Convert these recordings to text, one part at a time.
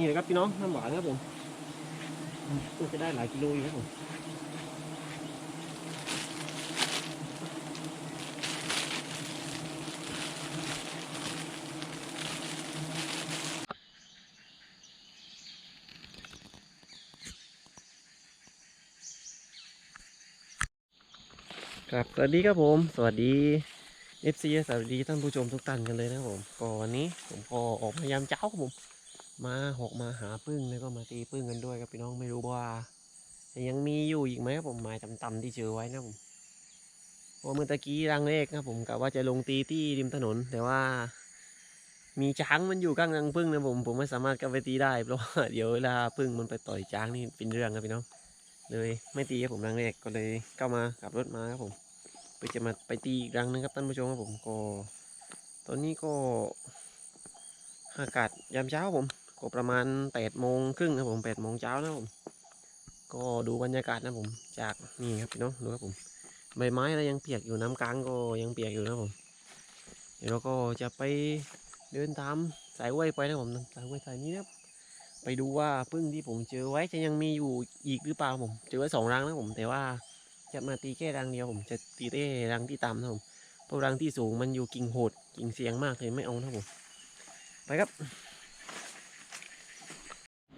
นี่นะครับพี่น้องน้ำหวานครับผมก็จะได้หลายกิโลอยู่ครับผมครับ สวัสดีครับผม สวัสดี FC สวัสดีท่านผู้ชมทุกท่านกันเลยนะครับผม ก็วันนี้ผมก็ออกมายามเช้าครับผม มาหกมาหาพึ่งแล้วก็มาตีพึ่งกันด้วยครับพี่น้องไม่รู้ว่ายังมีอยู่อีกไหมครับผมหมายต่ำๆที่เจอไว้นะผมพราเมื่อตะกี้รังเลขนะครับผมกะว่าจะลงตีที่ริมถนน แต่ว่า มีช้างมันอยู่ข้างรังพึ่งนะผมผมไม่สามารถเข้าไปตีได้เพราะว่าเดี๋ยวเวลาพึ่งมันไปต่อยช้างนี่เป็นเรื่องครับพี่น้อง เลยไม่ตีครับผมรังแรกก็เลยเข้ามาขับรถมาครับผมเพื่อจะมาไปตีอีกรังนึงครับท่านผู้ชมครับผมก็ ตอนนี้ก็อากาศยามเช้าผม ก็ประมาณแปดโมงครึ่งครับผมแปดโมงเช้านะผม ก็ดูบรรยากาศนะผม จากนี่ครับพี่น้องดูครับผม ใบไม้อะไรยังเปียกอยู่น้ำกลางก็ยังเปียกอยู่นะผม เดี๋ยวเราก็จะไปเดินตามสายห้วยไปนะผมสายห้วยสายนี้นะไปดูว่าพึ่งที่ผมเจอไว้จะยังมีอยู่อีกหรือเปล่าผม เจอไว้สองรังนะผม แต่ว่าจะมาตีแค่รังเดียวผม จะตีได้รังที่ต่ำนะผมเพราะรังที่สูงมันอยู่กิ่งโหดกิ่งเสียงมากเลยไม่เอานะผม ไปครับ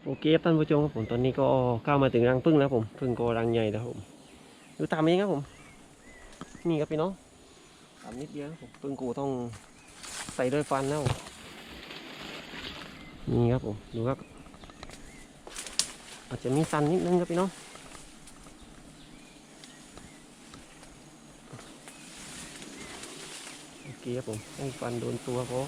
โอเคครับท่านผู้ชมครับผมตอนนี้ก็เข้ามาถึงรังพึ่งแล้วผมพึ่งก็รังใหญ่แล้วผมดูตามเองครับผม นี่ครับพี่น้องตามนิดเดียวครับผมพึ่งกูต้องใส่ด้วยฟันแล้วนี่ครับผมดูครับ อาจจะมีสันนิดนึงครับพี่น้องโอเคครับผมให้ฟันโดนตัวพอ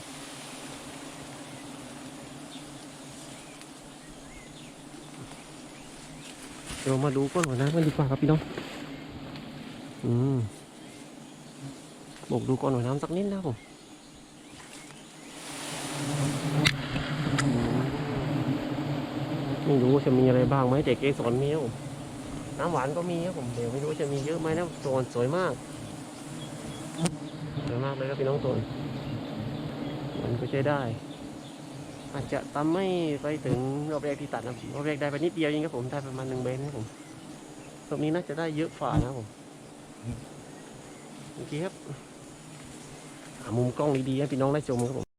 เดี๋ยวมาดูก้นหัวน้ำกันดีกว่าครับพี่น้อง อืมบอกดูก้อนหัวน้ำสักนิดนะผมไม่รู้จะมีอะไรบ้างไหมแต่เกสรมีครับผมน้ำหวานก็มีครับผมเดี๋ยวไม่รู้จะมีเยอะไหมนะโซนสวยมาก สวยมากเลยครับพี่น้องโซนมันก็ใช้ได้ อาจจะทำไม่ไปถึงรอบแรกที่ตัดนะรอบแรกได้ไปนิดเดียวเองครับผมได้ประมาณหนึ่งเบนครับผมตรงนี้น่าจะได้เยอะฝ่านะผมโอเคครับหามุมกล้องดีๆให้พี่น้องได้ชมครับผม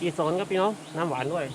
กีซอนครับพี่น้องน้ำหวานด้วย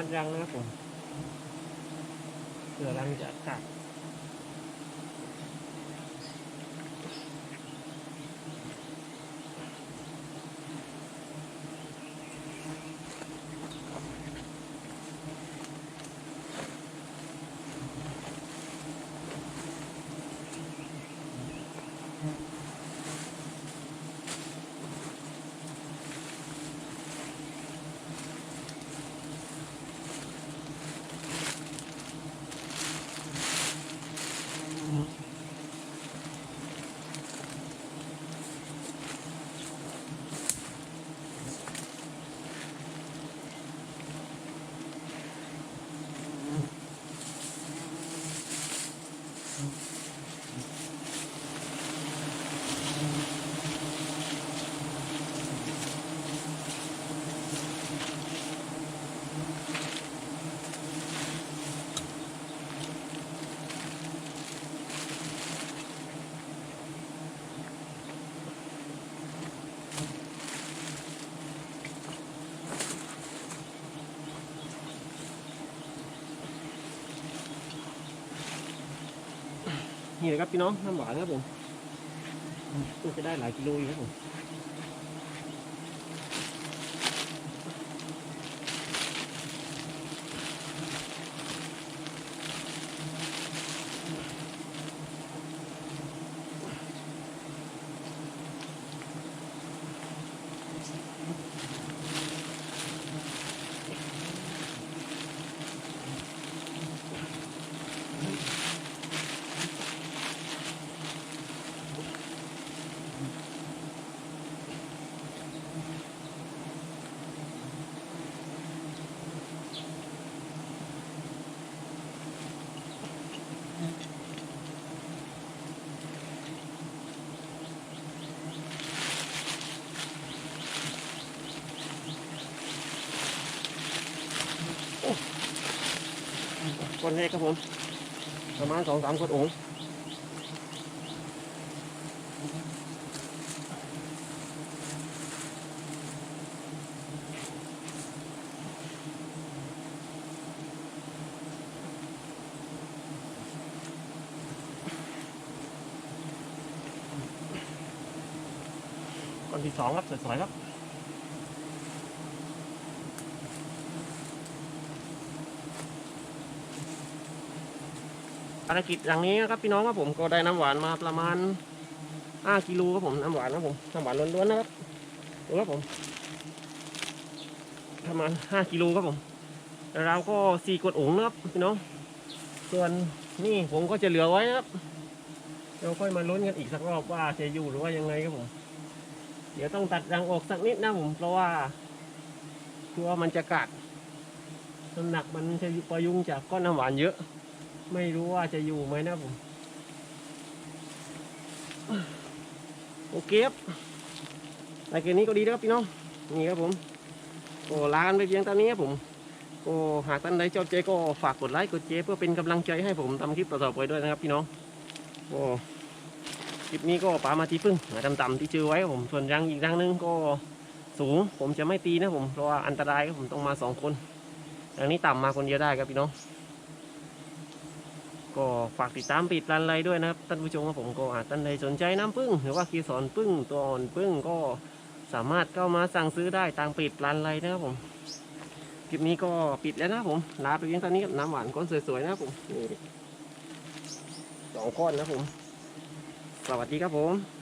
มัดรังนะครับผมเผื่อรังจะกัด นี่เลยครับพี่น้องน้ำหวานครับผมก็จะได้หลายกิโลอยู่ครับผม ก้อนแรกครับผม ประมาณสองสามก้อนโอ่งก้อนที่สองครับสวยๆครับ ภารกิจอย่างนี้ครับพี่น้องครับผมก็ได้น้ำหวานมาประมาณ5กิโลครับผมน้ำหวานนะครับผมน้ำหวานล้วนๆนะครับดูครับผมประมาณ5กิโลครับผมแล้วเราก็สี่กดโอ่งนะครับพี่น้อง ส่วนนี่ผมก็จะเหลือไว้ครับเราค่อยมาลุ้นกันอีกสักรอบว่าจะอยู่หรือว่ายังไงครับผม เดี๋ยวต้องตัดรังออกสักนิดนะผมเพราะว่ากลัวมันจะกัดน้ำหนักมันจะประยุงจากก้อนน้ำหวานเยอะ ไม่รู้ว่าจะอยู่ไหมนะผม โอเคครับรายการนี้ก็ดีนะครับพี่น้อง นี่ครับผม ก็ลากันไปเพียงเท่านี้ครับผม ก็หากท่านใดชอบใจก็ฝากกดไลค์กดแชร์เพื่อเป็นกำลังใจให้ผมทำคลิปต่อๆไปด้วยนะครับพี่น้องก็คลิปนี้ก็ปลามาทีพึ่งต่ำๆที่เจอไว้ผม ส่วนรังอีกรังหนึงก็สูงผมจะไม่ตีนะผม เพราะว่าอันตรายครับผมต้องมาสองคนรังนี้ต่ำมาคนเดียวได้ครับพี่น้อง ก็ฝากติดตามปิดรันไรด้วยนะครับท่านผู้ชมครับผมก็อาจท่านใดสนใจน้ำพึ่งหรือว่าคีสอนพึ่งตัวอ่อนพึ่งก็สามารถเข้ามาสั่งซื้อได้ตามปิดรันไรนะครับผมคลิปนี้ก็ปิดแล้วนะผมลาไปเพียงเท่านี้กับน้ำหวานก้อนสวยๆนะครับผมสองก้อนนะครับผม สวัสดีครับผม